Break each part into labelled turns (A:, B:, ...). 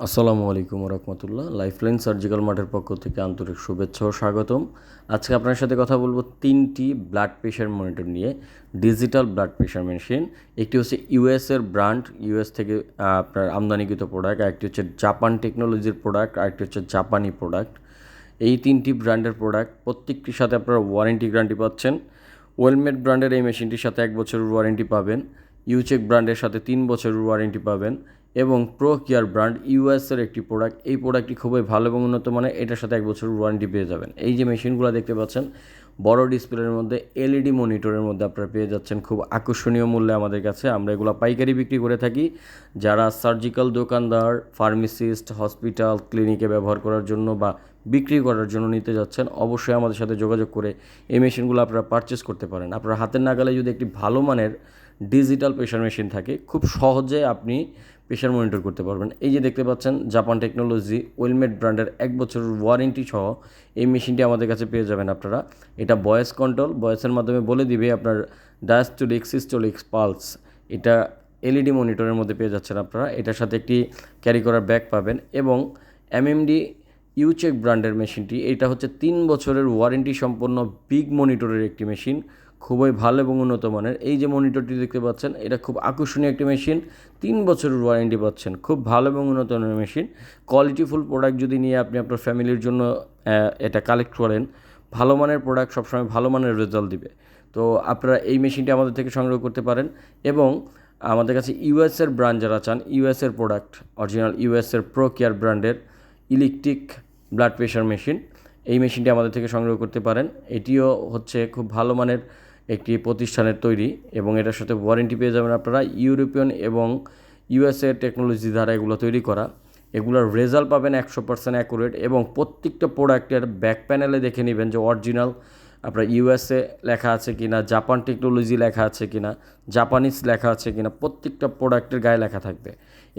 A: আসসালামু আলাইকুম রহমতুল্লাহ। Lifeline surgical মাঠের পক্ষ থেকে আন্তরিক শুভেচ্ছা ও স্বাগতম। আজকে আপনার সাথে কথা বলব তিনটি ব্লাড প্রেশার মনিটর নিয়ে। ডিজিটাল ব্লাড প্রেশার মেশিন একটি হচ্ছে ইউএসের ব্র্যান্ড ইউএস থেকে আপনার আমদানিকৃত প্রোডাক্ট আরেকটি হচ্ছে জাপান টেকনোলজির প্রোডাক্ট আরেকটি হচ্ছে জাপানি প্রোডাক্ট এই তিনটি ব্র্যান্ডের প্রোডাক্ট প্রত্যেকটির সাথে আপনারা ওয়ারেন্টি গ্যারান্টি পাচ্ছেন। ওয়েলমেড ব্র্যান্ডের এই মেশিনটির সাথে এক বছরের ওয়ারেন্টি পাবেন। ইউচেক ব্র্যান্ডের সাথে তিন বছরের ওয়ারেন্টি পাবেন। এবং প্রো কেয়ার ব্র্যান্ড ইউএসের একটি প্রোডাক্ট এই প্রোডাক্টটি খুবই ভালো এবং উন্নত মানে এটার সাথে এক বছরের ওয়ারেন্টি পেয়ে যাবেন। এই যে মেশিনগুলো দেখতে পাচ্ছেন, বড় ডিসপ্লের মধ্যে এলইডি মনিটরের মধ্যে আপনারা পেয়ে যাচ্ছেন খুব আকর্ষণীয় মূল্যে আমাদের কাছে। আমরা এগুলো পাইকারি বিক্রি করে থাকি। যারা সার্জিক্যাল দোকানদার ফার্মেসিস্ট হসপিটাল ক্লিনিকে ব্যবহার করার জন্য বা বিক্রি করার জন্য নিতে যাচ্ছেন, অবশ্যই আমাদের সাথে যোগাযোগ করে এই মেশিনগুলো আপনারা পারচেস করতে পারেন। আপনার হাতের নাগালে যদি একটি ভালো মানের ডিজিটাল প্রেশার মেশিন থাকে, খুব সহজে আপনি প্রেশার মনিটর করতে পারবেন। এই যে দেখতে পাচ্ছেন, জাপান টেকনোলজি ওয়েলমেড ব্র্যান্ডের এক বছরের ওয়ারেন্টি সহ এই মেশিনটি আমাদের কাছে পেয়ে যাবেন আপনারা। এটা ভয়েস কন্ট্রোল ভয়েসের মাধ্যমে বলে দিবে আপনার ডায়াস্টোলিক সিস্টোলিক পালস এটা এলইডি মনিটরের মধ্যে পেয়ে যাচ্ছেন আপনারা। এটার সাথে একটি ক্যারি করার ব্যাগ পাবেন এবং এমএমডি ইউচেক ব্র্যান্ডের মেশিনটি। এটা হচ্ছে তিন বছরের ওয়ারেন্টি সম্পন্ন বিগ মনিটরের একটি মেশিন। খুবই ভালো এবং উন্নত মানের। এই যে মনিটরটি দেখতে পাচ্ছেন, এটা খুব আকর্ষণীয় একটি মেশিন তিন বছরের ওয়ারেন্টি পাচ্ছেন। খুব ভালো এবং উন্নত মানের মেশিন কোয়ালিটিফুল প্রোডাক্ট যদি নিয়ে আপনি আপনার ফ্যামিলির জন্য এটা কালেক্ট করেন, ভালো মানের প্রোডাক্ট সবসময় ভালো মানের রেজাল্ট দিবে। তো আপনারা এই মেশিনটি আমাদের থেকে সংগ্রহ করতে পারেন এবং আমাদের কাছে ইউএসের ব্র্যান্ড যারা চান ইউএসের প্রোডাক্ট অরিজিনাল ইউএসের প্রো কেয়ার ব্র্যান্ডের ইলেকট্রিক ব্লাড প্রেশার মেশিন এই মেশিনটি আমাদের থেকে সংগ্রহ করতে পারেন। এটিও হচ্ছে খুব ভালো মানের একটি প্রতিষ্ঠানের তৈরি এবং এটার সাথে ওয়ারেন্টি পেয়ে যাবেন আপনারা ইউরোপিয়ান এবং ইউএসএ টেকনোলজি দ্বারা এগুলো তৈরি করা। এগুলোর রেজাল্ট পাবেন একশো পার্সেন্ট অ্যাকুরেট এবং প্রত্যেকটা প্রোডাক্টের ব্যাক প্যানেলে দেখে নেবেন যে অরিজিনাল আপনার ইউএসএ লেখা আছে কি না জাপান টেকনোলজি লেখা আছে কি না জাপানিজ লেখা আছে কি না প্রত্যেকটা প্রোডাক্টের গায়ে লেখা থাকবে।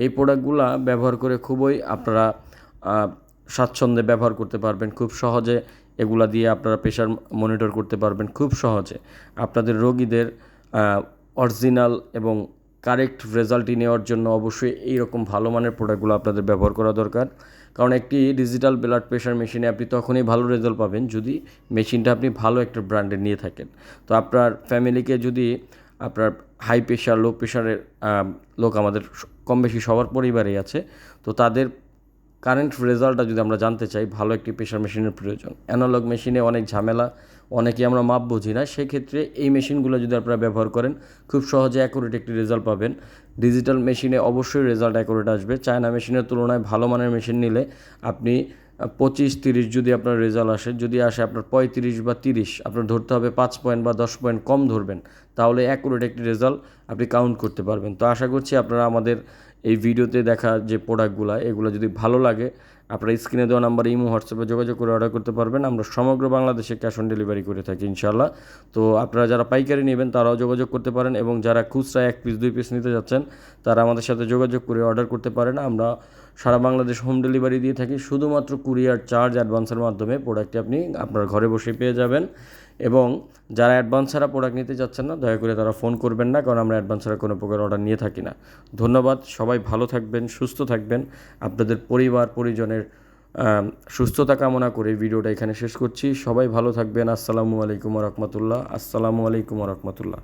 A: এই প্রোডাক্টগুলো ব্যবহার করে খুবই আপনারা স্বাচ্ছন্দ্যে ব্যবহার করতে পারবেন। খুব সহজে এগুলা দিয়ে আপনারা প্রেশার মনিটর করতে পারবেন খুব সহজে। আপনাদের রোগীদের অরিজিনাল এবং কারেক্ট রেজাল্টটি নেওয়ার জন্য অবশ্যই এইরকম ভালো মানের প্রোডাক্টগুলো আপনাদের ব্যবহার করা দরকার। কারণ একটি ডিজিটাল ব্লাড প্রেশার মেশিনে আপনি তখনই ভালো রেজাল্ট পাবেন যদি মেশিনটা আপনি ভালো একটা ব্র্যান্ডের নিয়ে থাকেন। তো আপনার ফ্যামিলিকে যদি আপনার হাই প্রেশার লো প্রেশারের লোক আমাদের কম বেশি সবার পরিবারেই আছে, তো তাদের কারেন্ট রেজাল্টটা যদি আমরা জানতে চাই, ভালো একটি প্রেশার মেশিনের প্রয়োজন। অ্যানালগ মেশিনে অনেক ঝামেলা, অনেকে আমরা মাপ বুঝি না, সেক্ষেত্রে এই মেশিনগুলো যদি আপনারা ব্যবহার করেন, খুব সহজে অ্যাকুরেট একটি রেজাল্ট পাবেন। ডিজিটাল মেশিনে অবশ্যই রেজাল্ট অ্যাকুরেট আসবে। চায়না মেশিনের তুলনায় ভালো মানের মেশিন নিলে আপনি পঁচিশ, তিরিশ যদি আপনার রেজাল্ট আসে, যদি আসে আপনার পঁয়ত্রিশ বা তিরিশ, আপনার ধরতে হবে পাঁচ পয়েন্ট বা দশ পয়েন্ট কম ধরবেন, তাহলে অ্যাকুরেট একটি রেজাল্ট আপনি কাউন্ট করতে পারবেন। তো আশা করছি আপনারা আমাদের এই ভিডিওতে দেখা যে প্রোডাক্টগুলো এগুলো যদি ভালো লাগে, আপনারা স্ক্রিনে দেওয়া নাম্বারে ইমো হোয়াটসঅ্যাপে যোগাযোগ করে অর্ডার করতে পারবেন। আমরা সমগ্র বাংলাদেশে ক্যাশ অন ডেলিভারি করে থাকি ইনশাল্লাহ তো আপনারা যারা পাইকারি নেবেন, তারাও যোগাযোগ করতে পারেন এবং যারা খুচরা এক পিস দুই পিস নিতে যাচ্ছেন, তারা আমাদের সাথে যোগাযোগ করে অর্ডার করতে পারেন। আমরা সারা বাংলাদেশ হোম ডেলিভারি দিয়ে থাকি। শুধুমাত্র কুরিয়ার চার্জ অ্যাডভান্সের মাধ্যমে প্রোডাক্টটি আপনি আপনার ঘরে বসে পেয়ে যাবেন। এবং যারা অ্যাডভান্স ছাড়া প্রোডাক্ট নিতে যাচ্ছেন না, দয়া করে তারা ফোন করবেন না, কারণ আমরা অ্যাডভান্স ছাড়া কোনো প্রকার অর্ডার নিয়ে থাকি না। ধন্যবাদ, সবাই ভালো থাকবেন, সুস্থ থাকবেন। আপনাদের পরিবার, পরিজনের সুস্থতা কামনা করে ভিডিওটা এখানে শেষ করছি। সবাই ভালো থাকবেন। আসসালামু আলাইকুম রহমতুল্লাহ। আসসালামু আলাইকুম রহমতুল্লাহ।